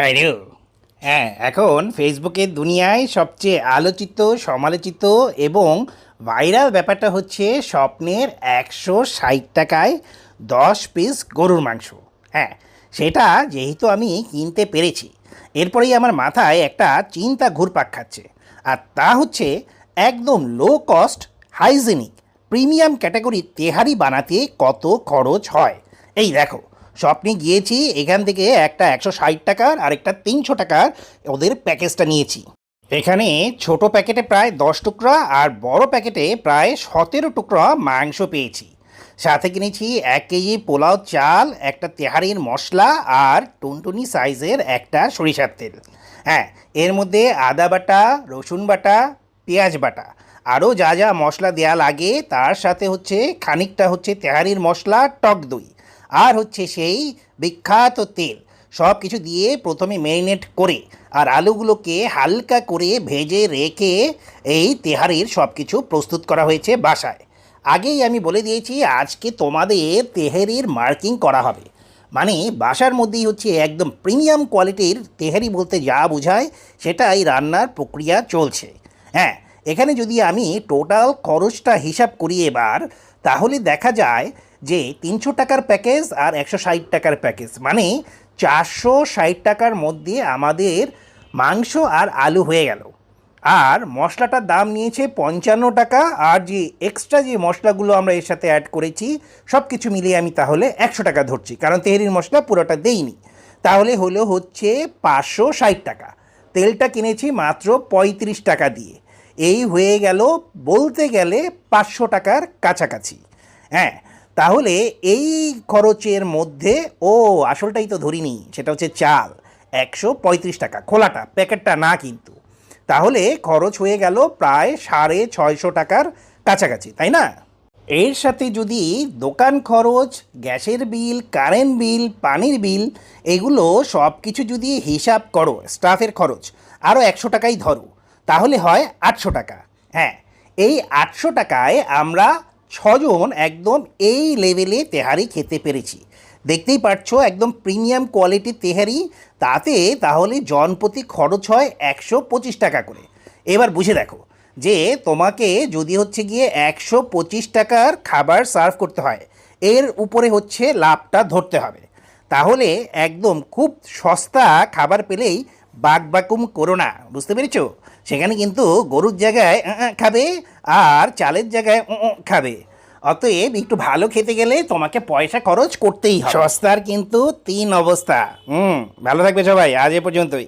Hello হ্যাঁ এখন ফেসবুকের দুনিয়ায় সবচেয়ে আলোচিত, সমালোচিত এবং ভাইরাল ব্যাপারটা হচ্ছে স্বপ্নের একশো ষাট টাকায় দশ পিস গরুর মাংস। হ্যাঁ সেটা যেহেতু আমি কিনতে পেরেছি, এরপরেই আমার মাথায় একটা চিন্তা ঘুরপাক খাচ্ছে। আর তা হচ্ছে একদম লো কস্ট হাইজেনিক প্রিমিয়াম ক্যাটাগরির তেহারি বানাতে কত খরচ হয়। এই দেখো স্বপ্নে গিয়েছি, এখান থেকে একটা একশো ষাট টাকার আর একটা তিনশো টাকার ওদের প্যাকেজটা নিয়েছি। এখানে ছোট প্যাকেটে প্রায় দশ টুকরা আর বড় প্যাকেটে প্রায় সতেরো টুকরা মাংস পেয়েছি। সাথে কিনেছি এক কেজি পোলাও চাল, একটা তেহারির মশলা আর টুনটুনি সাইজের একটা সরিষার তেল। হ্যাঁ এর মধ্যে আদা বাটা, রসুন বাটা, পেঁয়াজ বাটা। আরও যা যা মশলা দেয়া লাগে, তার সাথে হচ্ছে, খানিকটা হচ্ছে তেহারির মশলা, টক দই। আর হচ্ছে সেই বিখ্যাত তেল। সব কিছু দিয়ে প্রথমে ম্যারিনেট করে আর আলুগুলোকে হালকা করে ভেজে রেখে এই তেহারির সব কিছু প্রস্তুত করা হয়েছে বাসায়। আগেই আমি বলে দিয়েছি, আজকে তোমাদের তেহারির মার্কিং করা হবে। মানে বাসার মধ্যেই হচ্ছে একদম প্রিমিয়াম কোয়ালিটির তেহারি বলতে যা বোঝায় সেটাই রান্নার প্রক্রিয়া চলছে। হ্যাঁ এখানে যদি আমি টোটাল খরচটা হিসাব করি এবার, তাহলে দেখা যায় যে তিনশো টাকার প্যাকেজ আর একশো ষাট টাকার প্যাকেজ। মানে চারশো ষাট টাকার মধ্যে আমাদের মাংস আর আলু হয়ে গেল। আর মশলাটার দাম নিয়েছে পঞ্চান্ন টাকা আর যে এক্সট্রা যে মশলাগুলো আমরা এর সাথে অ্যাড করেছি সব কিছু মিলিয়ে আমি তাহলে একশো টাকা ধরছি। কারণ তেহরির মশলা পুরোটা দেইনি। তাহলে হলো হচ্ছে পাঁচশো ষাট টাকা। তেলটা কিনেছি মাত্র পঁয়ত্রিশ টাকা দিয়ে। এই হয়ে গেল বলতে গেলে পাঁচশো টাকার কাছাকাছি। হ্যাঁ তাহলে এই খরচের মধ্যে, ও আসলটাই তো ধরিনি, সেটা হচ্ছে চাল, একশো পঁয়ত্রিশ টাকা, খোলাটা, প্যাকেটটা না কিন্তু। তাহলে খরচ হয়ে গেল প্রায় সাড়ে ছয়শো টাকার কাছাকাছি, তাই না? এর সাথে যদি দোকান খরচ, গ্যাসের বিল, কারেন্ট বিল, পানির বিল, এগুলো সব কিছু যদি হিসাব করো, স্টাফের খরচ আরও একশো টাকাই ধরো, তাহলে হয় আটশো টাকা। হ্যাঁ এই আটশো টাকায় আমরা ছজন একদম এই লেভেলে তেহারি খেতে পেরেছি। দেখতেই পাচ্ছ, একদম প্রিমিয়াম কোয়ালিটির তেহারি। তাতে তাহলে জনপ্রতি খরচ হয় একশো পঁচিশ টাকা করে। এবার বুঝে দেখো যে তোমাকে যদি হচ্ছে গিয়ে একশো পঁচিশ টাকার খাবার সার্ভ করতে হয়, এর উপরে হচ্ছে লাভটা ধরতে হবে। তাহলে একদম খুব সস্তা খাবার পেলেই বাক বাকুম করো না, বুঝতে পেরেছ? সেখানে কিন্তু গরুর জায়গায় খাবে আর চালের জায়গায় খাবে। অতএব একটু ভালো খেতে গেলে তোমাকে পয়সা খরচ করতেই হবে। সস্তার কিন্তু তিন অবস্থা। হুম, ভালো থাকবে সবাই, আজ এ পর্যন্তই।